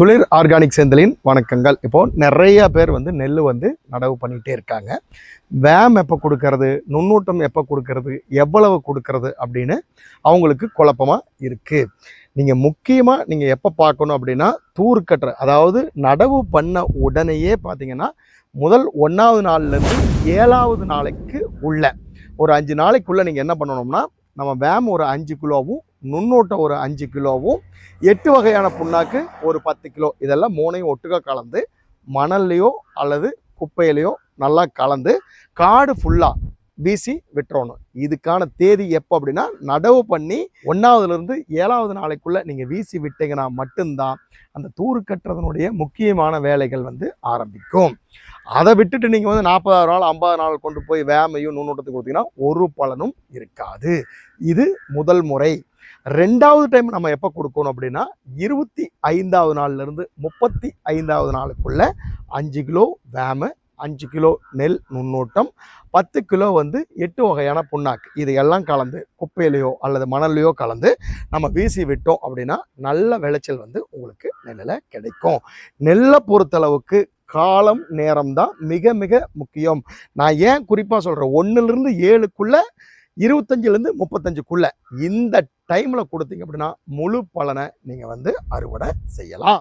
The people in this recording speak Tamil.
துளிர் ஆர்கானிக் செந்தலின் வணக்கங்கள். இப்போது நிறைய பேர் வந்து நெல் வந்து நடவு பண்ணிகிட்டே இருக்காங்க. வேம் எப்போ கொடுக்கறது? நுண்ணூட்டம் எப்போ கொடுக்கறது? எவ்வளவு கொடுக்கறது அப்படின்னு அவங்களுக்கு குழப்பமாக இருக்குது நீங்கள் முக்கியமாக நீங்கள் எப்போ பார்க்கணும் அப்படின்னா தூர் கட்டுற அதாவது நடவு பண்ண உடனேயே பார்த்தீங்கன்னா முதல் ஒன்றாவது நாள்லேருந்து ஏழாவது நாளைக்கு உள்ள ஒரு அஞ்சு நாளைக்குள்ளே நீங்கள் என்ன பண்ணணும்னா நம்ம வேம் ஒரு அஞ்சு கிலோவும் நுண்ணூட்டம் ஒரு அஞ்சு கிலோவும் எட்டு வகையான புண்ணாக்கு ஒரு பத்து கிலோ. இதெல்லாம் மூணையும் ஒட்டுக்கா கலந்து மணல்லையோ அல்லது குப்பையிலையோ நல்லா கலந்து காடு ஃபுல்லாக வீசி விட்டுறணும். இதுக்கான தேதி எப்போ அப்படின்னா நடவு பண்ணி ஒன்றாவதுலேருந்து ஏழாவது நாளைக்குள்ளே நீங்கள் வீசி விட்டீங்கன்னா மட்டும்தான் அந்த தூறு கட்டுறதனுடைய முக்கியமான வேலைகள் வந்து ஆரம்பிக்கும். அதை விட்டுட்டு நீங்கள் வந்து நாற்பதாயிரம் நாள் ஐம்பது நாள் கொண்டு போய் வேமையும் நுண்ணூட்டத்துக்கு கொடுத்தீங்கன்னா ஒரு பலனும் இருக்காது. இது முதல் முறை. ரெண்டாவது டைம் நம்ம எப்போ கொடுக்கணும் அப்படின்னா இருபத்தி ஐந்தாவது நாள்லேருந்து முப்பத்தி ஐந்தாவது நாளுக்குள்ள அஞ்சு கிலோ வேமு அஞ்சு கிலோ நெல் நுண்ணூட்டம் பத்து கிலோ வந்து எட்டு வகையான புண்ணாக்கு. இது எல்லாம் கலந்து குப்பையிலையோ அல்லது மணல்லையோ கலந்து நம்ம வீசி விட்டோம் அப்படின்னா நல்ல விளைச்சல் வந்து உங்களுக்கு நெல்லில் கிடைக்கும். நெல்லை பொறுத்தளவுக்கு காலம் நேரம் தான் மிக மிக முக்கியம். நான் ஏன் குறிப்பாக சொல்கிறேன் ஒன்றுலேருந்து ஏழுக்குள்ளே இருபத்தஞ்சிலேருந்து முப்பத்தஞ்சுக்குள்ளே இந்த டைமில் கொடுத்தீங்க அப்படின்னா முழு பலனை நீங்கள் வந்து அறுவடை செய்யலாம்.